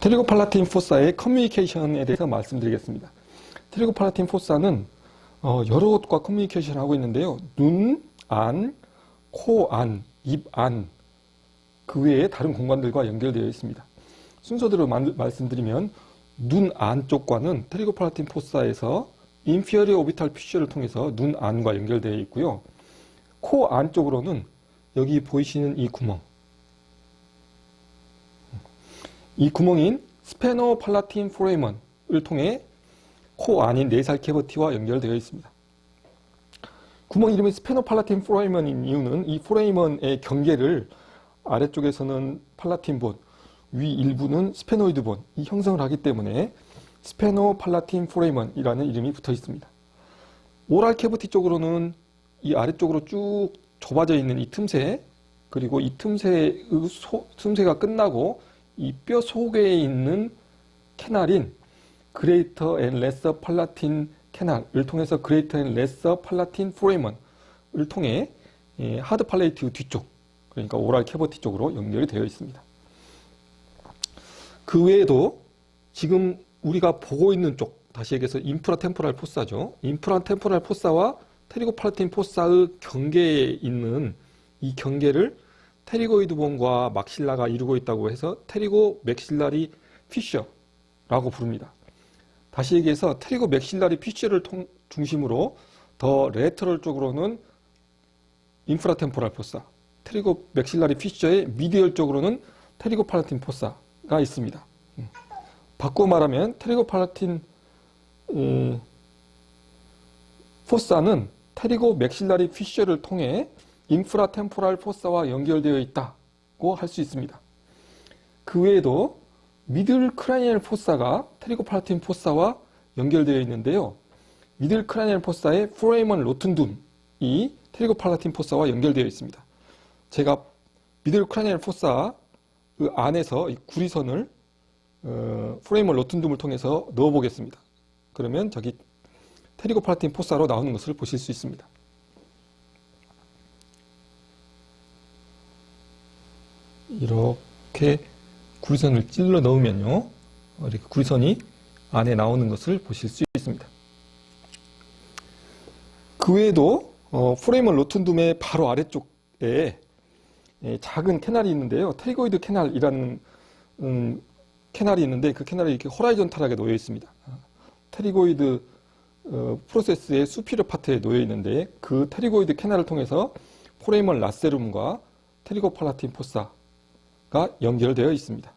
트리고팔라틴 포사의 커뮤니케이션에 대해서 말씀드리겠습니다. 트리고팔라틴 포사는 어, 여러 곳과 커뮤니케이션을 하고 있는데요. 눈, 안, 코 안, 입 안, 그 외에 다른 공간들과 연결되어 있습니다. 순서대로 만- 말씀드리면 눈 안 쪽과는 트리고팔라틴 포사에서 인피어리 오비탈 피쉬를 통해서 눈 안과 연결되어 있고요. 코 안쪽으로는 여기 보이시는 이 구멍, 이 구멍인 스페노 팔라틴 포레이먼을 통해 코 안인 네살 캐버티와 연결되어 있습니다. 구멍 이름이 스페노 팔라틴 포레이먼인 이유는 이 포레이먼의 경계를 아래쪽에서는 팔라틴 본, 위 일부는 스페노이드 본 이 형성을 하기 때문에 스페노 팔라틴 포레이먼이라는 이름이 붙어 있습니다. 오랄 캐버티 쪽으로는 이 아래쪽으로 쭉 좁아져 있는 이 틈새 그리고 이 틈새의 소- 틈새가 끝나고 이 뼈 속에 있는 캐날인 그레이터 앤 레서 팔라틴 캐날을 통해서 그레이터 앤 레서 팔라틴 포레이먼을 통해 예, 하드 팔레이티브 뒤쪽 그러니까 오랄 캐버티 쪽으로 연결이 되어 있습니다. 그 외에도 지금 우리가 보고 있는 쪽 다시 얘기해서 인프라 템포랄 포사죠. 인프라 템포랄 포사와 테리고 팔라틴 포사의 경계에 있는 이 경계를 테리고이드 본과 막실라가 이루고 있다고 해서 테리고 맥실라리 피셔라고 부릅니다. 다시 얘기해서 테리고 맥실라리 피셔를 통- 중심으로 더 레터럴 쪽으로는 인프라 템포랄 포사, 테리고 맥실라리 피셔의 미디얼 쪽으로는 테리고 팔라틴 포사가 있습니다. 음. 바꾸어 말하면 테리고 팔라틴 음, 포사는 테리고 맥실라리 피셔를 통해 인프라 템포랄 포사와 연결되어 있다고 할 수 있습니다. 그 외에도 미들 크라니얼 포사가 테리고 팔라틴 포사와 연결되어 있는데요. 미들 크라니얼 포사의 프레이먼 로튼둠이 테리고 팔라틴 포사와 연결되어 있습니다. 제가 미들 크라니얼 포사 그 안에서 이 구리선을 어, 프레이먼 로튼둠을 통해서 넣어 보겠습니다. 그러면 저기 테리고 팔라틴 포사로 나오는 것을 보실 수 있습니다. 이렇게 구리선을 찔러 넣으면요. 어, 이렇게 구리선이 안에 나오는 것을 보실 수 있습니다. 그 외에도 어, 프레이먼 로튼둠의 바로 아래쪽에 예, 작은 캐날이 있는데요. 테리고이드 캐날이라는 음, 캐날이 있는데 그 캐날이 이렇게 호라이전탈하게 놓여 있습니다. 테리고이드 어, 프로세스의 수피르 파트에 놓여 있는데 그 테리고이드 캐날을 통해서 포레이먼 라세룸과 테리고팔라틴 포사 가 연결되어 있습니다.